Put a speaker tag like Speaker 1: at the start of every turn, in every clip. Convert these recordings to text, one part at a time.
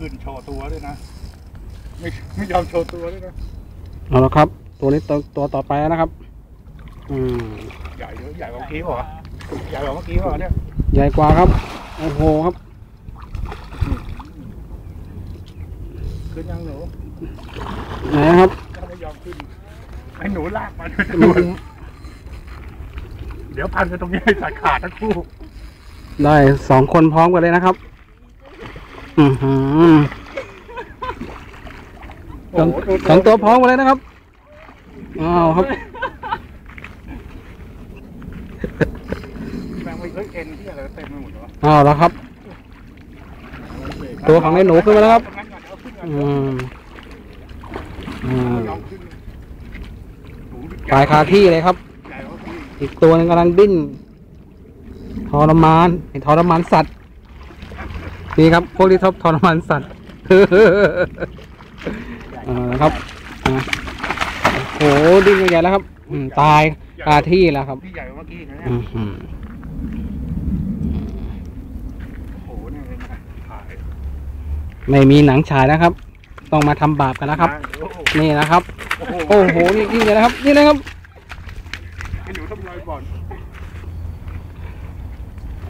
Speaker 1: ขึ้นโชว์ตัวด้วยนะ ไม่ไม่ยอมโชว์ตัวด้วยนะ
Speaker 2: เอาละครับ ตัวนี้ตัวตัวต่อไปแล้วนะครับ อืม
Speaker 1: ใหญ่เยอะใหญ่กว่าเมื่อกี้เปล่าวะใหญ่กว่าเมื่อกี้เปล่าวะเนี่ย
Speaker 2: ใหญ่กว่าครับโอ้โหครับ
Speaker 1: ขึ้นยังหนู
Speaker 2: ไหนนะครับ
Speaker 1: ก็ไม่ยอมขึ้นให้หนูลากมัน
Speaker 2: อืม
Speaker 1: เดี๋ยวพันกันตรงนี้ให้สายขาดทั้งคู่
Speaker 2: ได้สองคนพร้อมกันเลยนะครับ อือหือสองสองตัวพร้อมกันเลยนะครับอ้าวครับ
Speaker 1: แม่งไม่เคยเอ็นที่อะไรเต็มไปหมดเลยวะ
Speaker 2: อ้าวแล้วครับ ตัวของไอ้หนูขึ้นมาแล้วครับ อืมอืม
Speaker 1: ยอมขึ้นหนู
Speaker 2: ตายคาที่เลยครับ
Speaker 1: ใหญ่กว่าพี่
Speaker 2: อีกตัวหนึงกำลังดิ้นทรมานเห็นทรมานสัตว์ นี่ครับพวกที่ชอบทรมานสัตว์เออนะครับอะโอ้โหดิ้นกันใหญ่แล้วครับอืมตายคาที่แล้วครับ
Speaker 1: นี่ใหญ่กว่าเมื่อกี้นะเนี่ย
Speaker 2: อือหือ
Speaker 1: โอ้โหเนี่ยเป็นไงถ่าย
Speaker 2: ไม่มีหนังฉายนะครับ ต้องมาทำบาปกันแล้วครับ
Speaker 1: โอ้โห
Speaker 2: นี่นะครับ
Speaker 1: โอ้โห
Speaker 2: โอ้โหนี่ยิ่งใหญ่นะครับ นี่นะครับ
Speaker 1: ให้หนูทำลายบ่อน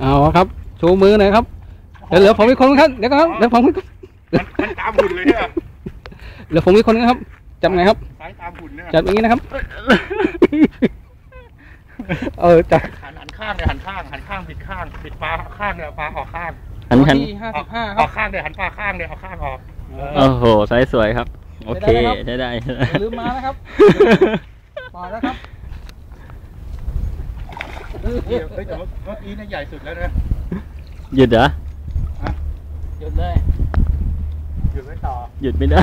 Speaker 2: เอาครับ ชูมือหน่อยครับ เดี๋ยวเหลือผมอีกคนครับเดี๋ยวก่อนครับเดี๋ยวผมอีกคน
Speaker 1: มันมันตามหุ่นเลยเนี่ย
Speaker 2: เหลือผมอีกคนนึงครับจับไงครับ
Speaker 1: สายตามหุ่นเนี่ย
Speaker 2: จับอย่างนี้นะครับ เออจับ
Speaker 1: หันหันข้างเลยหันข้างหันข้างผิดข้างผิดปลาข้างเนี่ยปลาออกข้าง
Speaker 3: หันหัน
Speaker 2: ที่ห้าสิบห้าค
Speaker 1: อ
Speaker 2: รั
Speaker 1: อบกข้างเลยหันปลาข้างเลยเอาข้างออก
Speaker 2: เอ
Speaker 3: โอ้
Speaker 2: อ
Speaker 3: โหไซส์สวยครับ โอเค
Speaker 2: ใช้ได้
Speaker 3: ใช้ได้
Speaker 2: อย่าลืมมานะครับปล่อยแล้วครับ
Speaker 1: เฮ้ยเฮ้ยแต่เมื่อกี้เนี่ยใหญ่สุดแล้วนะ
Speaker 3: หยุดเหรอ
Speaker 2: หยุดเลย
Speaker 1: หยุดไว้ต่อ
Speaker 3: หยุดไม่ได้